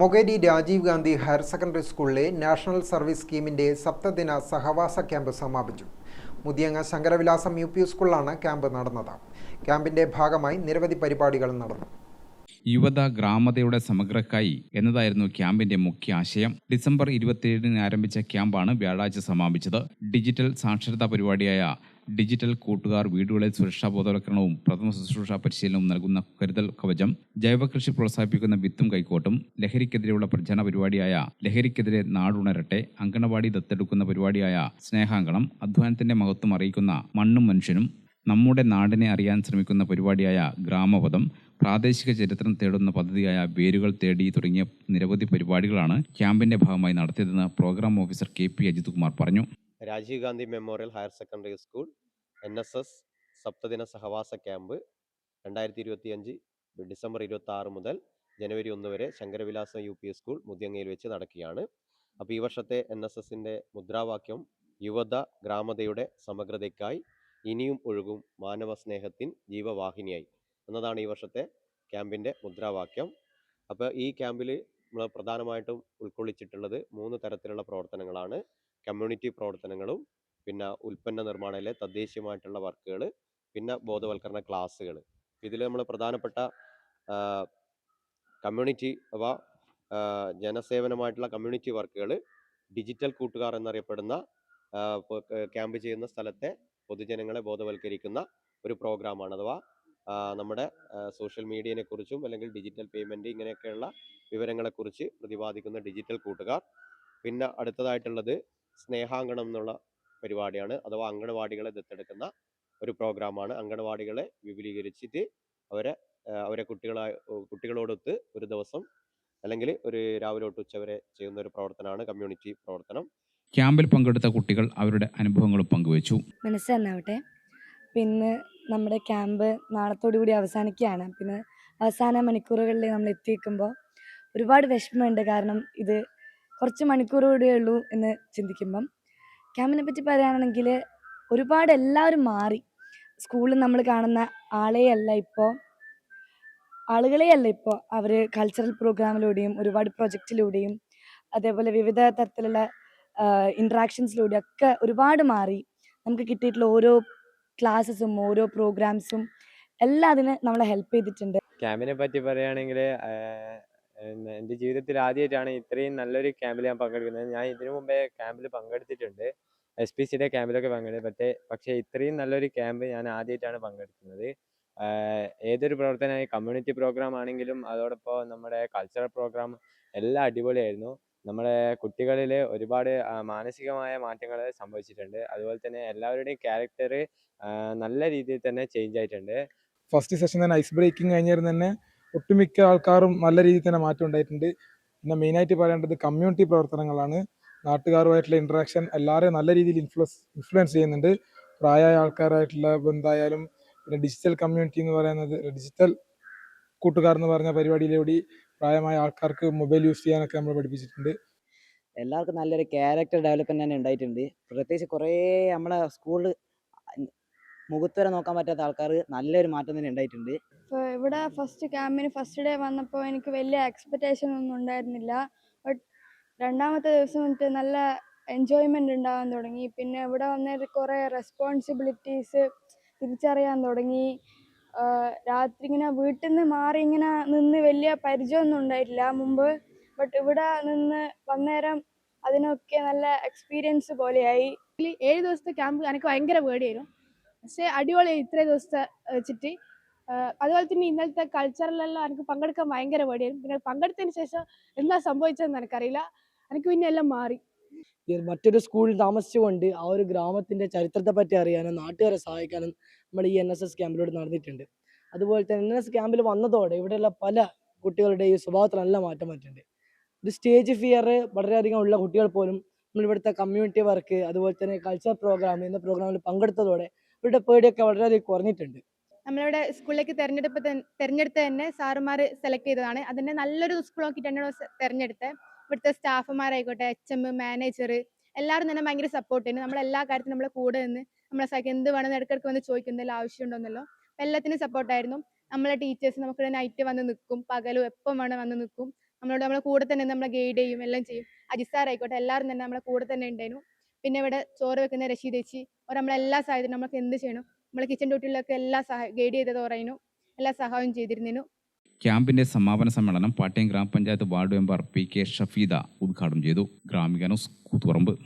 Mokeri Rajiv Gandhi higher secondary സ്കൂളിലെ national service സ്കീമിന്റെ സപ്തദിന സഹവാസ ക്യാമ്പ് സമാപിച്ചു. മുതിയങ്ങ ശങ്കരവിലാസം യു പി സ്കൂളിലാണ് ക്യാമ്പ് നടന്നത്. ക്യാമ്പിന്റെ ഭാഗമായി നിരവധി പരിപാടികൾ നടന്നു. യുവത ഗ്രാമതയുടെ സമഗ്രക്കായി എന്നതായിരുന്നു ക്യാമ്പിന്റെ മുഖ്യ ആശയം ഡിസംബർ ഇരുപത്തിയേഴിന് ആരംഭിച്ച ക്യാമ്പാണ് വ്യാഴാഴ്ച സമാപിച്ചത്. ഡിജിറ്റൽ സാക്ഷരതാ പരിപാടിയായ ഡിജിറ്റൽ കൂട്ടുകാർ വീടുകളിൽ സുരക്ഷാ ബോധവൽക്കരണവും പ്രഥമ ശുശ്രൂഷ പരിശീലനവും നൽകുന്ന കരുതൽ കവചം ജൈവകൃഷി പ്രോത്സാഹിപ്പിക്കുന്ന വിത്തും കൈക്കോട്ടും ലഹരിക്കെതിരെയുള്ള പ്രചരണ പരിപാടിയായ ലഹരിക്കെതിരെ നാടുണരട്ടെ അങ്കണവാടി ദത്തെടുക്കുന്ന പരിപാടിയായ സ്നേഹാങ്കണം അധ്വാനത്തിന്റെ മഹത്വം അറിയിക്കുന്ന മണ്ണും മനുഷ്യനും നമ്മുടെ നാടിനെ അറിയാൻ ശ്രമിക്കുന്ന പരിപാടിയായ ഗ്രാമപഥം പ്രാദേശിക ചരിത്രം തേടുന്ന പദ്ധതിയായ വേരുകൾ തേടി തുടങ്ങിയ നിരവധി പരിപാടികളാണ് ക്യാമ്പിന്റെ ഭാഗമായി നടത്തിയതെന്ന് programme officer K P Ajith Kumar പറഞ്ഞു. Rajiv Gandhi memorial higher secondary school N S S സപ്തദിന സഹവാസ ക്യാമ്പ് രണ്ടായിരത്തി ഇരുപത്തി അഞ്ച് ഡിസംബർ ഇരുപത്തി ആറ് മുതൽ ജനുവരി ഒന്ന് വരെ ശങ്കരവിലാസം യു പി സ്കൂൾ മുതിയങ്ങയിൽ വെച്ച് നടക്കുകയാണ്. അപ്പോൾ ഈ വർഷത്തെ എൻ എസ് എസിന്റെ മുദ്രാവാക്യം യുവത ഗ്രാമതയുടെ സമഗ്രതയ്ക്കായി ഇനിയും ഒഴുകും മാനവ സ്നേഹത്തിൻ ജീവവാഹിനിയായി. എന്നതാണ് ഈ വർഷത്തെ ക്യാമ്പിന്റെ മുദ്രാവാക്യം. അപ്പോൾ ഈ ക്യാമ്പിൽ നമ്മൾ പ്രധാനമായിട്ടും ഉൾക്കൊള്ളിച്ചിട്ടുള്ളത് മൂന്ന് തരത്തിലുള്ള പ്രവർത്തനങ്ങളാണ്. കമ്മ്യൂണിറ്റി പ്രവർത്തനങ്ങളും പിന്നെ ഉൽപ്പന്ന നിർമ്മാണത്തിലെ തദ്ദേശീയമായിട്ടുള്ള വർക്കുകൾ പിന്നെ ബോധവൽക്കരണ ക്ലാസ്സുകൾ. ഇതിൽ നമ്മൾ പ്രധാനപ്പെട്ട കമ്മ്യൂണിറ്റി അഥവാ ജനസേവനമായിട്ടുള്ള കമ്മ്യൂണിറ്റി വർക്കുകൾ ഡിജിറ്റൽ കൂട്ടുകാർ എന്നറിയപ്പെടുന്ന ക്യാമ്പ് ചെയ്യുന്ന സ്ഥലത്തെ പൊതുജനങ്ങളെ ബോധവൽക്കരിക്കുന്ന ഒരു പ്രോഗ്രാമാണ്. അഥവാ നമ്മുടെ സോഷ്യൽ മീഡിയനെ കുറിച്ചും അല്ലെങ്കിൽ ഡിജിറ്റൽ പേയ്മെന്റ് ഇങ്ങനെയൊക്കെയുള്ള വിവരങ്ങളെക്കുറിച്ച് പ്രതിപാദിക്കുന്ന ഡിജിറ്റൽ കൂട്ടുകാർ. പിന്നെ അടുത്തതായിട്ടുള്ളത് സ്നേഹാങ്കണം എന്നുള്ള പരിപാടിയാണ്. അഥവാ അങ്കണവാടികളെ ദത്തെടുക്കുന്ന ഒരു പ്രോഗ്രാമാണ്. അങ്കണവാടികളെ വിപുലീകരിച്ചിട്ട് അവരെ അവരെ കുട്ടികളായി കുട്ടികളോടൊത്ത് ഒരു ദിവസം അല്ലെങ്കിൽ ഒരു രാവിലെ തൊട്ട് ഉച്ചവരെ ചെയ്യുന്ന ഒരു പ്രവർത്തനമാണ് കമ്മ്യൂണിറ്റി പ്രവർത്തനം. ക്യാമ്പിൽ പങ്കെടുത്ത കുട്ടികൾ അവരുടെ അനുഭവങ്ങളും പങ്കുവച്ചു. മനസ്സ് തന്നാവട്ടെ പിന്നെ നമ്മുടെ ക്യാമ്പ് നാളത്തോടു കൂടി അവസാനിക്കുകയാണ്. പിന്നെ അവസാന മണിക്കൂറുകളിൽ നമ്മൾ എത്തിയിരിക്കുമ്പോൾ ഒരുപാട് വിഷമമുണ്ട്. കാരണം ഇത് കുറച്ച് മണിക്കൂറുകൂടെ ഉള്ളൂ എന്ന് ചിന്തിക്കുമ്പം. ക്യാമ്പിനെ പറ്റി പറയുകയാണെങ്കിൽ ഒരുപാട് എല്ലാവരും മാറി. സ്കൂളിൽ നമ്മൾ കാണുന്ന ആളെയല്ല ഇപ്പോൾ. ആളുകളെയല്ല ഇപ്പോൾ. അവർ കൾച്ചറൽ പ്രോഗ്രാമിലൂടെയും ഒരുപാട് പ്രൊജക്റ്റിലൂടെയും അതേപോലെ വിവിധ തരത്തിലുള്ള ഇൻട്രാക്ഷൻസിലൂടെ ഒക്കെ ഒരുപാട് മാറി. നമുക്ക് കിട്ടിയിട്ടുള്ള ഓരോ ക്ലാസ്സസും ഓരോ പ്രോഗ്രാംസും എല്ലാം അതിന് നമ്മളെ ഹെൽപ്പ് ചെയ്തിട്ടുണ്ട്. ക്യാമ്പിനെ പറ്റി പറയുകയാണെങ്കിൽ എന്റെ ജീവിതത്തിൽ ആദ്യമായിട്ടാണ് ഇത്രയും നല്ലൊരു ക്യാമ്പിൽ ഞാൻ പങ്കെടുക്കുന്നത്. ഞാൻ ഇതിനു മുമ്പേ ക്യാമ്പിൽ പങ്കെടുത്തിട്ടുണ്ട്. എസ് പി സിയുടെ ക്യാമ്പിലൊക്കെ പങ്കെടുത്തു പക്ഷേ പക്ഷേ ഇത്രയും നല്ലൊരു ക്യാമ്പ് ഞാൻ ആദ്യമായിട്ടാണ് പങ്കെടുക്കുന്നത്. ഏതൊരു പ്രവർത്തനമായി കമ്മ്യൂണിറ്റി പ്രോഗ്രാം ആണെങ്കിലും അതോടൊപ്പം നമ്മുടെ കൾച്ചറൽ പ്രോഗ്രാം എല്ലാം അടിപൊളിയായിരുന്നു. നമ്മുടെ കുട്ടികളിൽ ഒരുപാട് മാനസികമായ മാറ്റങ്ങൾ സംഭവിച്ചിട്ടുണ്ട്. അതുപോലെ തന്നെ എല്ലാവരുടെയും ക്യാരക്ടർ നല്ല രീതിയിൽ തന്നെ ചേഞ്ച് ആയിട്ടുണ്ട്. ഫസ്റ്റ് സെഷൻ തന്നെ ഐസ് ബ്രേക്കിംഗ് കഴിഞ്ഞിരുന്ന തന്നെ ഒട്ടുമിക്ക ആൾക്കാരും നല്ല രീതിയിൽ തന്നെ മാറ്റം ഉണ്ടായിട്ടുണ്ട്. പിന്നെ മെയിനായിട്ട് പറയേണ്ടത് കമ്മ്യൂണിറ്റി പ്രവർത്തനങ്ങളാണ്. നാട്ടുകാരുമായിട്ടുള്ള ഇൻട്രാക്ഷൻ എല്ലാവരെയും നല്ല രീതിയിൽ ഇൻഫ്ലുവൻസ് ഇൻഫ്ലുവൻസ് ചെയ്യുന്നുണ്ട്. പ്രായമായ ആൾക്കാരായിട്ടുള്ള ബന്ധമായാലും പിന്നെ ഡിജിറ്റൽ കമ്മ്യൂണിറ്റി എന്ന് പറയുന്നത് ഡിജിറ്റൽ കൂട്ടുകാർ എന്ന് പറഞ്ഞ പരിപാടിയിലൂടെ പ്രായമായ ആൾക്കാർക്ക് മൊബൈൽ യൂസ് ചെയ്യാനൊക്കെ നമ്മൾ പഠിപ്പിച്ചിട്ടുണ്ട്. എല്ലാവർക്കും നല്ലൊരു ക്യാരക്ടർ ഡെവലപ്മെന്റ് തന്നെ ഉണ്ടായിട്ടുണ്ട്. പ്രത്യേകിച്ച് കുറേ നമ്മളെ സ്കൂളിൽ മുഖത്ത് വരെ നോക്കാൻ പറ്റാത്ത ആൾക്കാർ നല്ലൊരു മാറ്റം തന്നെ ഉണ്ടായിട്ടുണ്ട്. ഇപ്പോൾ ഇവിടെ ഫസ്റ്റ് ക്യാമ്പിന് ഫസ്റ്റ് ഡേ വന്നപ്പോൾ എനിക്ക് വലിയ എക്സ്പെക്റ്റേഷൻ ഒന്നും ഉണ്ടായിരുന്നില്ല. ബട്ട് രണ്ടാമത്തെ ദിവസം തൊട്ട് നല്ല എൻജോയ്മെന്റ് ഉണ്ടാകാൻ തുടങ്ങി. പിന്നെ ഇവിടെ വന്നിട്ട് കുറേ റെസ്പോൺസിബിലിറ്റീസ് തിരിച്ചറിയാൻ തുടങ്ങി. രാത്രി ഇങ്ങനെ വീട്ടിൽ നിന്ന് മാറി ഇങ്ങനെ നിന്ന് വലിയ പരിചയമൊന്നും ഉണ്ടായിട്ടില്ല മുമ്പ്. ബട്ട് ഇവിടെ നിന്ന് വന്നേരം അതിനൊക്കെ നല്ല എക്സ്പീരിയൻസ് പോലെയായി. ഏഴ് ദിവസത്തെ ക്യാമ്പ് എനിക്ക് ഭയങ്കര പേടിയായിരുന്നു. പക്ഷേ അടിപൊളി ഇത്രയും ദിവസത്തെ വെച്ചിട്ട് അതുപോലെ തന്നെ ഇന്നലത്തെ കൾച്ചറിലെല്ലാം എനിക്ക് പങ്കെടുക്കാൻ ഭയങ്കര പേടിയായിരുന്നു. പിന്നെ പങ്കെടുത്തതിന് ശേഷം എന്താ സംഭവിച്ചതെന്ന് എനിക്കറിയില്ല. എനിക്ക് പിന്നെ എല്ലാം മാറി. മറ്റൊരു സ്കൂളിൽ താമസിച്ചുകൊണ്ട് ആ ഒരു ഗ്രാമത്തിന്റെ ചരിത്രത്തെ പറ്റി അറിയാനും നാട്ടുകാരെ സഹായിക്കാനും നമ്മൾ ഈ എൻ എസ് എസ് ക്യാമ്പിലൂടെ നടന്നിട്ടുണ്ട്. അതുപോലെ തന്നെ എൻ എസ് ക്യാമ്പിൽ വന്നതോടെ ഇവിടെയുള്ള പല കുട്ടികളുടെയും സ്വഭാവത്തിൽ നല്ല മാറ്റം പറ്റുന്നുണ്ട് ഒരു സ്റ്റേജ് ഫിയർ വളരെയധികം ഉള്ള കുട്ടികൾ പോലും നമ്മൾ ഇവിടുത്തെ കമ്മ്യൂണിറ്റി വർക്ക് അതുപോലെ തന്നെ കൾച്ചർ പ്രോഗ്രാം എന്ന പ്രോഗ്രാമിൽ പങ്കെടുത്തതോടെ ഇവരുടെ പേടിയൊക്കെ വളരെയധികം കുറഞ്ഞിട്ടുണ്ട്. നമ്മളിവിടെ സ്കൂളിലേക്ക് തെരഞ്ഞെടുപ്പ് തെരഞ്ഞെടുത്ത് തന്നെ സാറുമാർ സെലക്ട് ചെയ്തതാണ്. അതിനെ നല്ലൊരു സ്കൂൾ നോക്കിയിട്ടാണ് തെരഞ്ഞെടുത്തത്. ഇവിടുത്തെ സ്റ്റാഫുമാരായിക്കോട്ടെ എച്ച് എം മാനേജർ എല്ലാവരും തന്നെ ഭയങ്കര സപ്പോർട്ട് സപ്പോർട്ടാണ് നമ്മൾ എല്ലാ കാര്യത്തിനും നമ്മളെ കൂടെ നിന്ന് നമ്മളെ സഹായിക്കും എന്ത് വേണമെന്ന് ഇടയ്ക്കിടയ്ക്ക് വന്ന് ചോദിക്കും എന്തെങ്കിലും ആവശ്യമുണ്ടോന്നല്ലോ എല്ലാത്തിനും സപ്പോർട്ടായിരുന്നു നമ്മളെ ടീച്ചേഴ്സ് നമുക്ക് നൈറ്റ് വന്ന് നിൽക്കും പകലും എപ്പം വേണം വന്ന് നിൽക്കും. നമ്മളോട് നമ്മളെ കൂടെ തന്നെ നമ്മളെ ഗൈഡ് ചെയ്യും എല്ലാം ചെയ്യും. അജിത് ആയിക്കോട്ടെ എല്ലാവരും തന്നെ നമ്മളെ കൂടെ തന്നെ ഉണ്ടായിരുന്നു. പിന്നെ ഇവിടെ ചോറ് വെക്കുന്ന രശീദ് ചേച്ചി അവർ നമ്മളെല്ലാ സഹായത്തിനും നമുക്ക് എന്ത് ചെയ്യണം? നമ്മളെ കിച്ചൺ ഡ്യൂട്ടിയിലൊക്കെ എല്ലാ സഹായം ഗൈഡ് ചെയ്തത് പറയുന്നു എല്ലാ സഹായവും ചെയ്തിരുന്നു ക്യാമ്പിന്റെ സമാപന സമ്മേളനം പാട്ടയം ഗ്രാമപഞ്ചായത്ത് ward member P K Shafeeda ഉദ്ഘാടനം ചെയ്തു. ഗ്രാമിക ന്യൂസ് കൂത്തുപറമ്പ്.